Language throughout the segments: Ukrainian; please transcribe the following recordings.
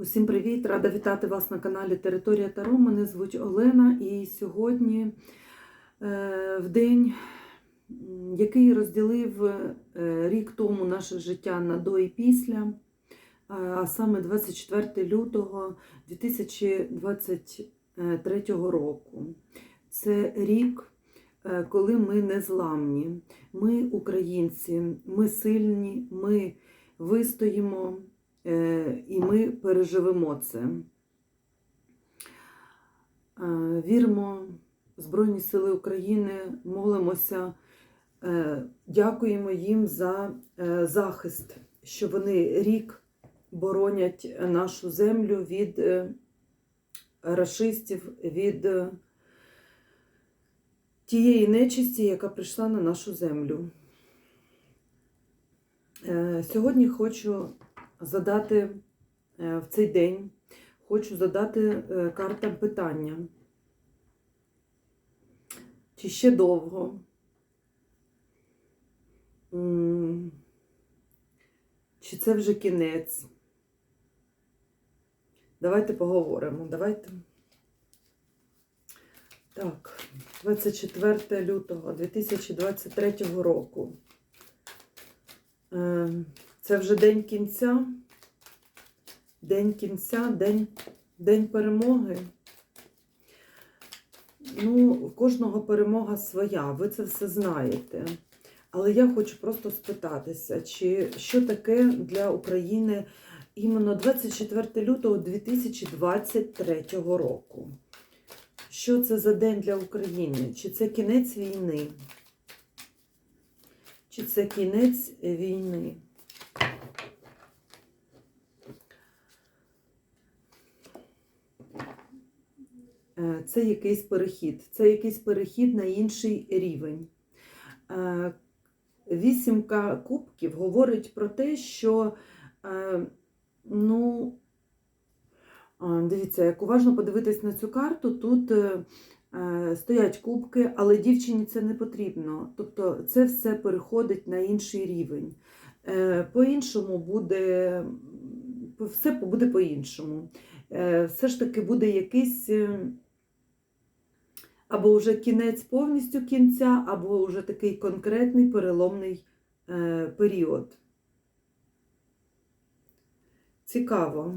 Усім привіт! Рада вітати вас на каналі Територія Таро. Мене звуть Олена, і сьогодні е, в день, який розділив е, рік тому наше життя на до і після, а- саме 24 лютого 2023 року. Це рік, е, коли ми незламні. Ми українці, ми сильні, ми вистоїмо. Е, і ми переживемо це. Е, Віримо Збройні Сили України, молимося, е, дякуємо їм за захист, що вони рік боронять нашу землю від рашистів, від тієї нечисті, яка прийшла на нашу землю. Сьогодні хочу задати е, в цей день, хочу задати е, картам питання. Чи ще довго? Чи це вже кінець? Давайте поговоримо. Давайте. Так, 24 лютого 2023 року. Це вже день кінця. День кінця, день, день перемоги. Ну, у кожного перемога своя, ви це все знаєте. Але я хочу просто спитатися, чи що таке для України іменно 24 лютого 2023 року? Що це за день для України? Чи це кінець війни? Чи це кінець війни? Це якийсь перехід. Це якийсь перехід на інший рівень. Е, Вісімка кубків говорить про те, що, е, ну, дивіться, як уважно подивитись на цю карту, тут е, е, стоять кубки, але дівчині це не потрібно. Тобто це все переходить на інший рівень. Е, По-іншому буде, все буде по-іншому. Е, Все ж таки буде якийсь. Або вже кінець повністю кінця, або вже такий конкретний переломний е, період. Цікаво.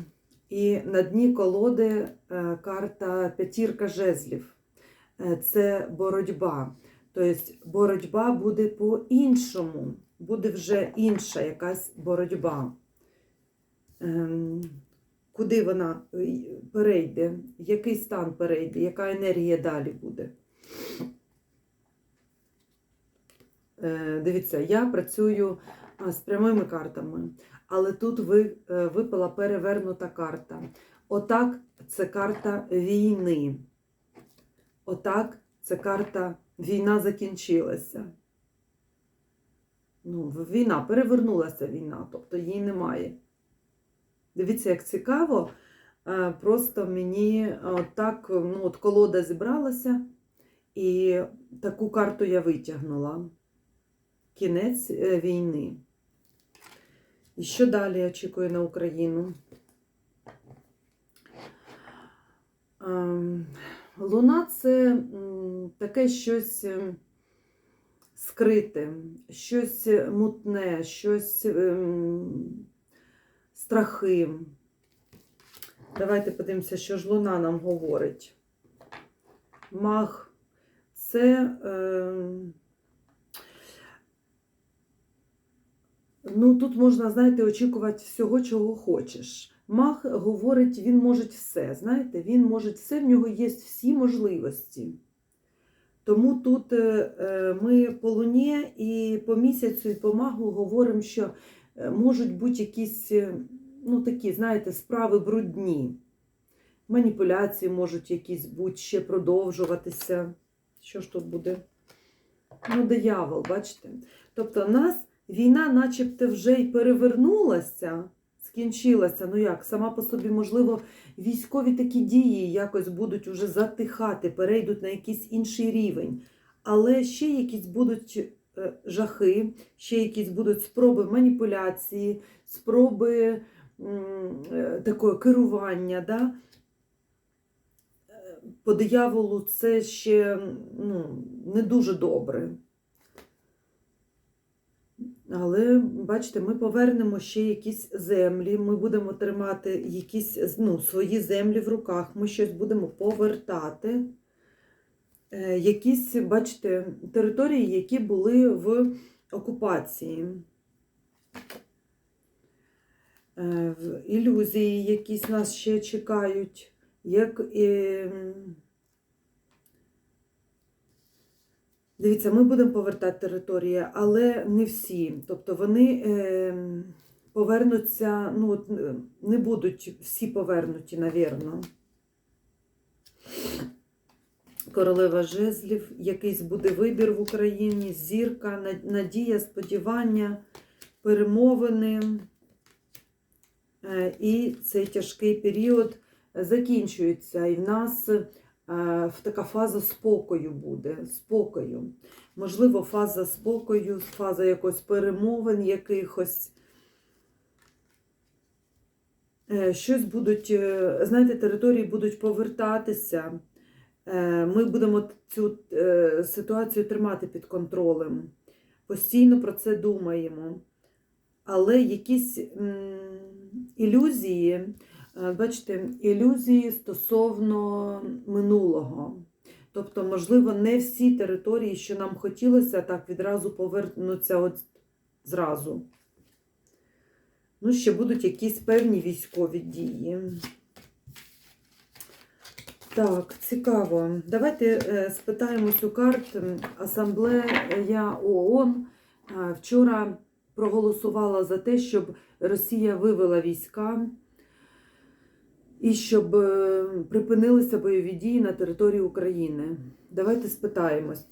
І на дні колоди е, карта п'ятірка жезлів. Е, це боротьба. Тобто боротьба буде по-іншому, буде вже інша якась боротьба. Куди вона е, перейде, який стан перейде, яка енергія далі буде. Е, Дивіться, я працюю з прямими картами, але тут е, випала перевернута карта. Отак це карта війни. Отак це карта війна закінчилася. Ну, війна, перевернулася війна, тобто її немає. Дивіться, як цікаво. Е, Просто мені е, так, ну, от колода зібралася, і таку карту я витягнула. Кінець е, війни. І що далі очікує на Україну? Ем, Луна це таке щось скрите, щось мутне, щось ем, страхи. Давайте подивимося, що ж Луна нам говорить. Мах це. Е, ну, тут можна, знаєте, очікувати всього, чого хочеш. Мах говорить, він може все. Знаєте, він може все, в нього є всі можливості. Тому тут е, е, ми по луні і по місяцю, і по магу говоримо, що е, можуть бути якісь, ну такі, знаєте, справи брудні. Маніпуляції можуть якісь бути ще продовжуватися. Що ж тут буде? Ну, диявол, бачите? Тобто, нас війна, начебто, вже й перевернулася, скінчилася. Ну як, сама по собі, можливо, військові такі дії якось будуть уже затихати, перейдуть на якийсь інший рівень. Але ще якісь будуть е, жахи, ще якісь будуть спроби маніпуляції, спроби е, таке керування. Да? Е, По дияволу це ще ну, не дуже добре. Але, бачите, ми повернемо ще якісь землі, ми будемо тримати якісь ну, свої землі в руках, ми щось будемо повертати. Е, Якісь, бачите, території, які були в окупації. Е, Ілюзії якісь нас ще чекають, як. е, Дивіться, ми будемо повертати території, але не всі. Тобто вони е, повернуться, ну, не будуть всі повернуті, навірно. Королева жезлів, якийсь буде вибір в Україні, зірка, надія, сподівання, перемовини. Е, І цей тяжкий період закінчується. І в нас е, така фаза спокою буде. Спокою. Можливо, фаза спокою, фаза якось перемовин якихось. Е, Щось будуть, знаєте, території будуть повертатися. Ми будемо цю ситуацію тримати під контролем. Постійно про це думаємо. Але якісь ілюзії, е, бачите, ілюзії стосовно минулого. Тобто, можливо, не всі території, що нам хотілося, так відразу повернуться от зразу. Ну, ще будуть якісь певні військові дії. Так, цікаво. Давайте е, спитаємось у карт. Асамблея ООН е, вчора проголосувала за те, щоб Росія вивела війська і щоб е, припинилися бойові дії на території України. Давайте спитаємось.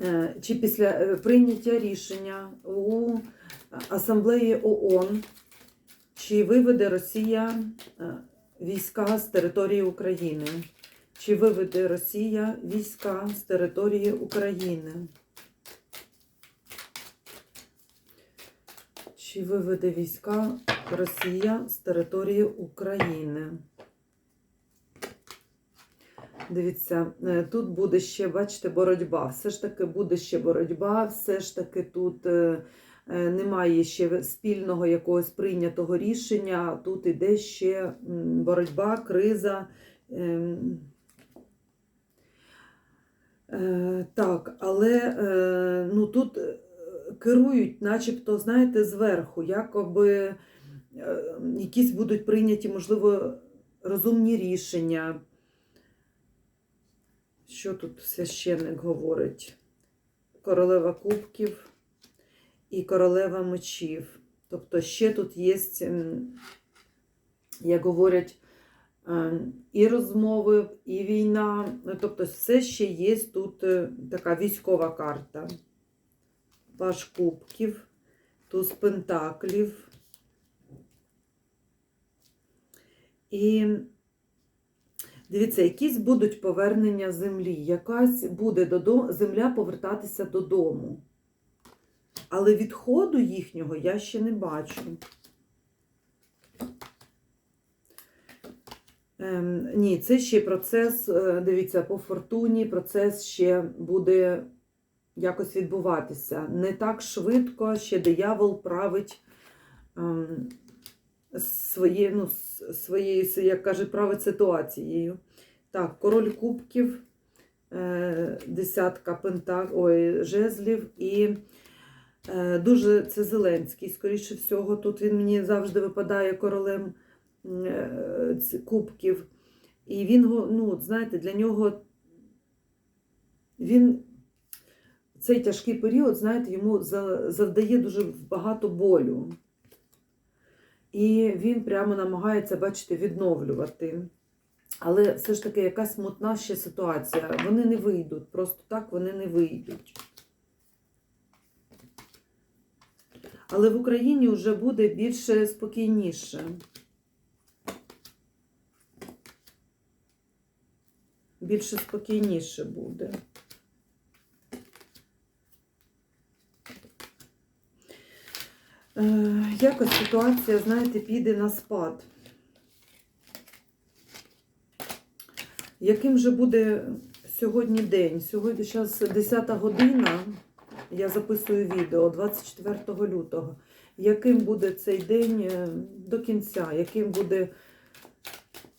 Е, Чи після е, прийняття рішення у Асамблеї ООН, чи виведе Росія війська з території України? Чи виведе Росія війська з території України? Чи виведе війська Росія з території України? Дивіться, е, тут буде ще, бачите, боротьба. Все ж таки буде ще боротьба, все ж таки тут е, е, немає ще спільного якогось прийнятого рішення. Тут іде ще боротьба, криза. Ем, Так, але ну, тут керують, начебто, знаєте, зверху, якоби е, якісь будуть прийняті, можливо, розумні рішення. Що тут священник говорить? Королева кубків і королева мечів. Тобто ще тут є, як говорять, е, і розмови, і війна. Тобто, все ще є тут е, така військова карта. Паш кубків, туз пентаклів. І дивіться, якісь будуть повернення землі. Якась буде додому, земля повертатися додому. Але відходу їхнього я ще не бачу. Ем, ні, це ще процес, е, дивіться, по фортуні процес ще буде якось відбуватися. Не так швидко ще диявол править ем, своє, ну, своєю, як каже, править ситуацією. Так, король кубків, е, десятка пентак, ой, жезлів і е, дуже це Зеленський, скоріше всього. Тут він мені завжди випадає королем е, кубків. І він, ну, знаєте, для нього він цей тяжкий період, знаєте, йому завдає дуже багато болю. І він прямо намагається, бачите, відновлювати. Але все ж таки якась мутна ще ситуація. Вони не вийдуть, просто так вони не вийдуть. Але в Україні вже буде більше спокійніше. Більше спокійніше буде. Якось ситуація, знаєте, піде на спад. Яким же буде сьогодні день? Сьогодні зараз 10 година. Я записую відео 24 лютого. Яким буде цей день е, до кінця? Яким буде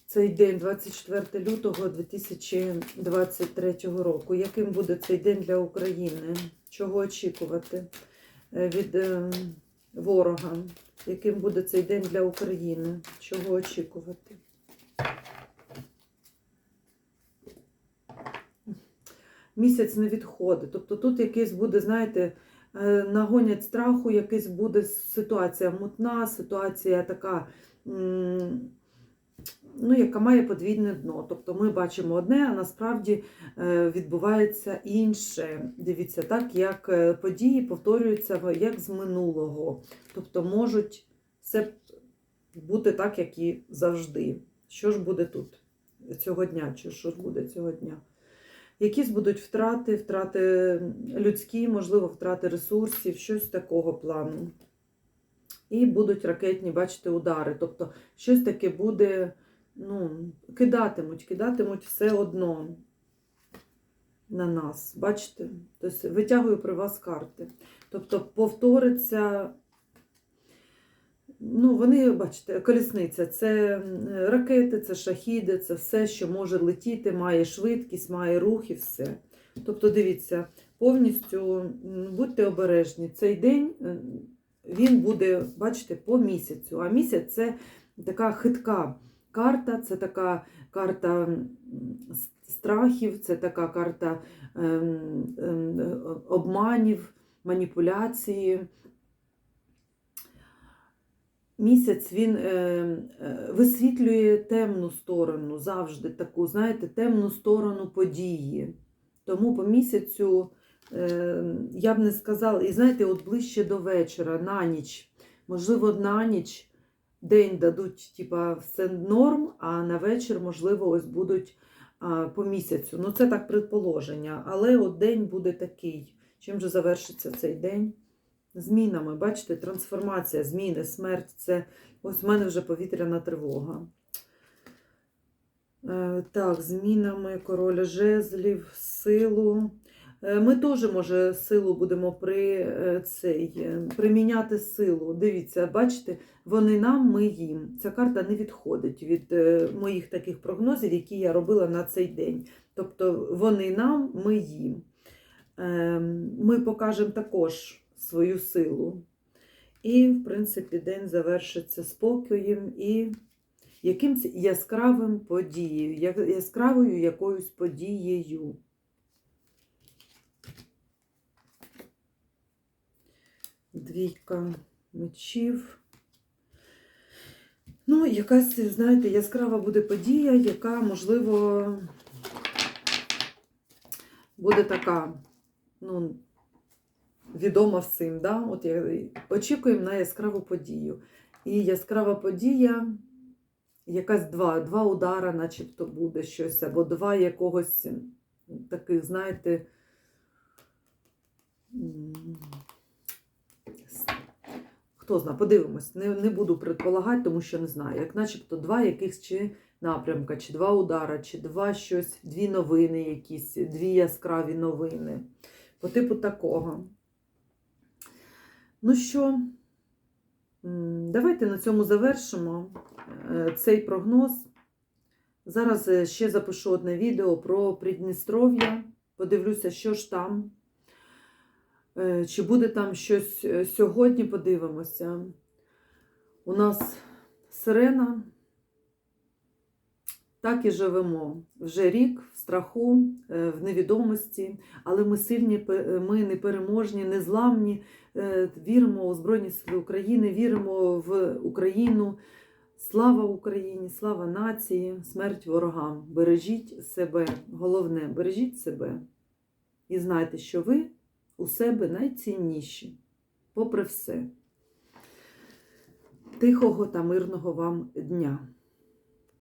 цей день 24 лютого 2023 року? Яким буде цей день для України? Чого очікувати е, від е, ворога? Яким буде цей день для України? Чого очікувати? Місяць не відходить. Тобто тут якийсь буде, знаєте, е, нагонять страху, якась буде ситуація мутна, ситуація така, ну, яка має подвійне дно. Тобто ми бачимо одне, а насправді е, відбувається інше. Дивіться, так, як е, події повторюються як з минулого. Тобто можуть все бути так, як і завжди. Що ж буде тут цього дня? Чи що ж буде цього дня? Якісь будуть втрати, втрати людські, можливо, втрати ресурсів, щось такого плану. І будуть ракетні, бачите, удари. Тобто щось таке буде, ну, кидатимуть, кидатимуть все одно на нас. Бачите? Тобто витягую при вас карти. Тобто повториться. Ну, вони, бачите, колісниця це ракети, це шахіди, це все, що може летіти, має швидкість, має рух і все. Тобто, дивіться, повністю будьте обережні. Цей день він буде, бачите, по місяцю. А місяць це така хитка карта, це така карта страхів, це така карта ем, ем, обманів, маніпуляції. Місяць він е, е, висвітлює темну сторону, завжди таку, знаєте, темну сторону події. Тому по місяцю е, я б не сказала, і знаєте, от ближче до вечора, на ніч, можливо, на ніч день дадуть, типа, все норм, а на вечір, можливо, ось будуть а, по місяцю. Ну, це так предположення, але от день буде такий. Чим же завершиться цей день? Змінами, бачите, трансформація, зміни, смерть це ось в мене вже повітряна тривога. Е, Так, змінами короля жезлів, силу. Е, Ми теж, може, силу будемо при, е, цей, е, приміняти силу. Дивіться, бачите, вони нам, ми їм. Ця карта не відходить від моїх таких прогнозів, які я робила на цей день. Тобто вони нам, ми їм. Е, Ми покажемо також свою силу. І, в принципі, день завершиться спокоєм і якимсь яскравим подією, яскравою якоюсь подією. Двійка мечів. Ну, якась, знаєте, яскрава буде подія, яка, можливо, буде така, ну, відома всім. Да? От я, очікуємо на яскраву подію. І яскрава подія, якась два, два удара, начебто буде щось, або два якогось таких, знаєте, хто знає, подивимось, не, не буду предполагати, тому що не знаю. Як начебто два якихось чи напрямка, чи два удара, чи два щось, дві новини якісь, дві яскраві новини. По типу такого. Ну що, давайте на цьому завершимо е, цей прогноз. Зараз е, ще запишу одне відео про Придністров'я. Подивлюся, що ж там. Е, Чи буде там щось е, сьогодні, подивимося. У нас сирена. Так і живемо. Вже рік в страху, е, в невідомості, але ми сильні, ми непереможні, незламні. Віримо у Збройні Сили України, віримо в Україну. Слава Україні, слава нації, смерть ворогам. Бережіть себе. Головне, бережіть себе. І знайте, що ви у себе найцінніші, попри все. Тихого та мирного вам дня!